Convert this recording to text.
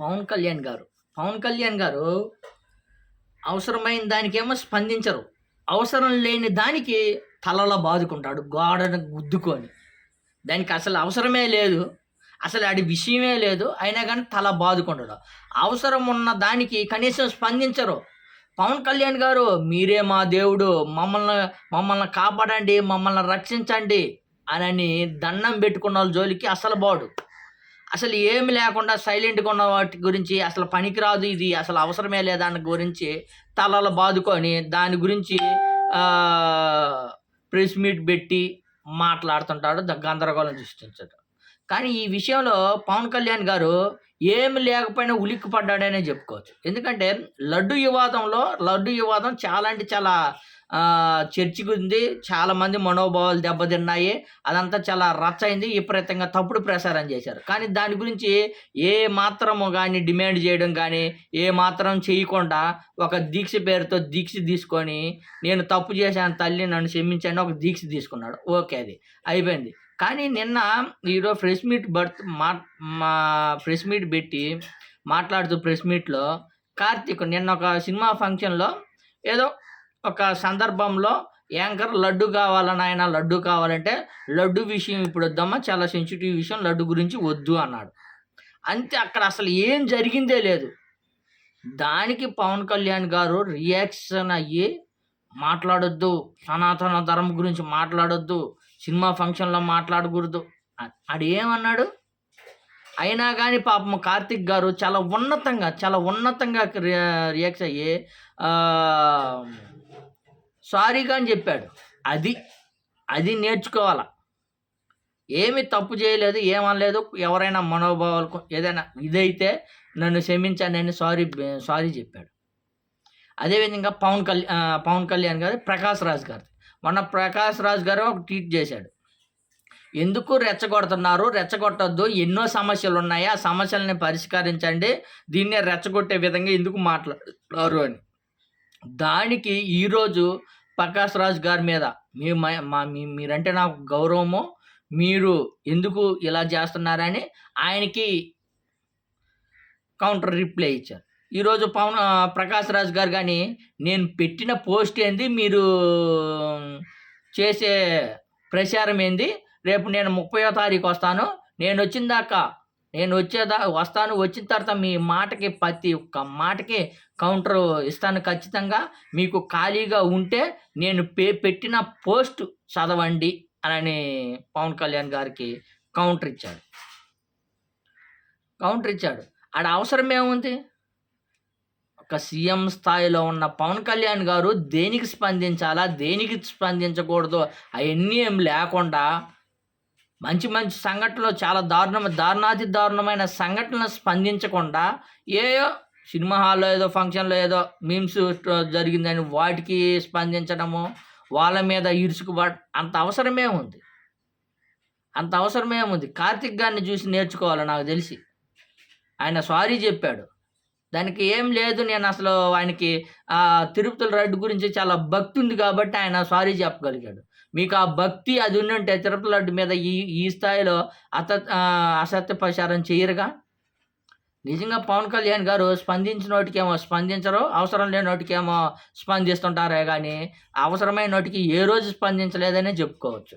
పవన్ కళ్యాణ్ గారు. పవన్ కళ్యాణ్ గారు అవసరమైన దానికేమో స్పందించరు. అవసరం లేని దానికి తలలో బాదుకుంటాడు గోడను గుద్దుకొని. దానికి అసలు అవసరమే లేదు. అసలు ఆడి విషయమే లేదు. అయినా కానీ తల బాదుకుంటాడు. అవసరం ఉన్న దానికి కనీసం స్పందించరు. పవన్ కళ్యాణ్ గారు మీరే మా దేవుడు. మమ్మల్ని మమ్మల్ని కాపాడండి. మమ్మల్ని రక్షించండి. అని దండం పెట్టుకున్న వాళ్ళ జోలికి అసలు బాడు అసలు ఏమి లేకుండా సైలెంట్గా ఉన్న వాటి గురించి అసలు పనికిరాదు ఇది అసలు అవసరమే లేదాని గురించి తలలు బాదుకొని దాని గురించి ప్రెస్ మీట్ పెట్టి మాట్లాడుతుంటాడు గందరగోళం సృష్టించాడు. కానీ ఈ విషయంలో పవన్ కళ్యాణ్ గారు ఏమి లేకపోయినా ఉలిక్కి పడ్డాడనే చెప్పుకోవచ్చు. ఎందుకంటే లడ్డు వివాదంలో లడ్డు వివాదం చాలా అంటే చాలా చర్చికి ఉంది చాలా మంది మనోభావాలు దెబ్బతిన్నాయి. అదంతా చాలా రచ్చ అయింది విపరీతంగా తప్పుడు ప్రసారం చేశారు. కానీ దాని గురించి ఏ మాత్రము కానీ డిమాండ్ చేయడం కానీ ఏ మాత్రం చేయకుండా ఒక దీక్ష పేరుతో దీక్ష తీసుకొని నేను తప్పు చేశాను తల్లి నన్ను క్షమించండి ఒక దీక్ష తీసుకున్నాడు. ఓకే అది. అయిపోయింది. కానీ నిన్న ఈరోజు ప్రెస్ మీట్ బర్త్ మా మా ప్రెస్ మీట్ పెట్టి మాట్లాడుతూ ప్రెస్ మీట్లో కార్తీక్ నిన్న ఒక సినిమా ఫంక్షన్లో ఏదో ఒక సందర్భంలో యాంకర్ లడ్డు కావాలని ఆయన లడ్డు కావాలంటే లడ్డు విషయం ఇప్పుడు వద్దామా చాలా సెన్సిటివ్ విషయం లడ్డు గురించి వద్దు అన్నాడు. అంతే అక్కడ అసలు ఏం జరిగిందే లేదు. దానికి పవన్ కళ్యాణ్ గారు రియాక్షన్ అయ్యి మాట్లాడొద్దు సనాతన ధర్మం గురించి మాట్లాడొద్దు సినిమా ఫంక్షన్లో మాట్లాడకూడదు. అ- ఏమన్నాడు అయినా కానీ పాపం కార్తిక్ గారు చాలా ఉన్నతంగా చాలా ఉన్నతంగా రియాక్ట్ అయ్యి సారీగా అని చెప్పాడు. అది అది నేర్చుకోవాల. ఏమి తప్పు చేయలేదు ఏమనలేదు ఎవరైనా మనోభావాలకు ఏదైనా ఇదైతే నన్ను క్షమించానని సారీ సారీ చెప్పాడు. అదేవిధంగా పవన్ కళ్యాణ్ పవన్ కళ్యాణ్ గారు ప్రకాష్ రాజ్ గారు మొన్న ప్రకాష్ రాజ్ గారు ఒక ట్వీట్ చేశాడు. ఎందుకు రెచ్చగొడుతున్నారు? రెచ్చగొట్టద్దు. ఎన్నో సమస్యలు ఉన్నాయి ఆ సమస్యలని పరిష్కరించండి. దీన్నే రెచ్చగొట్టే విధంగా ఎందుకు మాట్లాడారు అని. దానికి ఈరోజు ప్రకాష్ రాజ్ గారి మీద మీ మ- మా మీరంటే నాకు గౌరవము. మీరు ఎందుకు ఇలా చేస్తున్నారని ఆయనకి కౌంటర్ రిప్లై ఇచ్చారు. ఈరోజు పవన్ ప్రకాష్ రాజ్ గారు కానీ నేను పెట్టిన పోస్ట్ ఏంది? మీరు చేసే ప్రచారం ఏంది? రేపు నేను ముప్పయో తారీఖు వస్తాను. నేను వచ్చిన దాకా నేను వచ్చేదా వస్తాను. వచ్చిన తర్వాత మీ మాటకి ప్రతి ఒక్క మాటకి కౌంటర్ ఇస్తాను ఖచ్చితంగా. మీకు ఖాళీగా ఉంటే నేను పే పెట్టిన పోస్ట్ చదవండి అని పవన్ కళ్యాణ్ గారికి కౌంటర్ ఇచ్చాడు. కౌంటర్ ఇచ్చాడు. ఆడ అవసరం ఏముంది? ఒక సీఎం స్థాయిలో ఉన్న పవన్ కళ్యాణ్ గారు దేనికి స్పందించాలా? దేనికి స్పందించకూడదు? అవన్నీ ఏం లేకుండా మంచి మంచి సంఘటనలు చాలా దారుణ దారుణాతి దారుణమైన సంఘటనలు స్పందించకుండా ఏయో సినిమా హాల్లో ఏదో ఫంక్షన్లో ఏదో మీమ్స్ జరిగిందని వాటికి స్పందించడము వాళ్ళ మీద ఇరుచుకుపడ అంత అవసరమే ఉంది. అంత అవసరమే ఉంది. కార్తిక్ గారిని చూసి నేర్చుకోవాలి నాకు తెలిసి. ఆయన సారీ చెప్పాడు. దానికి ఏం లేదు నేను అసలు ఆయనకి తిరుపతుల తిరుపతి గురించి చాలా భక్తి ఉంది కాబట్టి ఆయన సారీ చెప్పగలిగాడు. మీకు ఆ భక్తి అది ఉంటే తిరుపతి లడ్డు మీద ఈ ఈ స్థాయిలో అత అసత్య ప్రచారం చేయరుగా? నిజంగా పవన్ కళ్యాణ్ గారు స్పందించిన నోటికేమో స్పందించరు అవసరం లేని నోటికేమో స్పందిస్తుంటారే కానీ అవసరమైన నోటికి ఏ రోజు స్పందించలేదనే చెప్పుకోవచ్చు.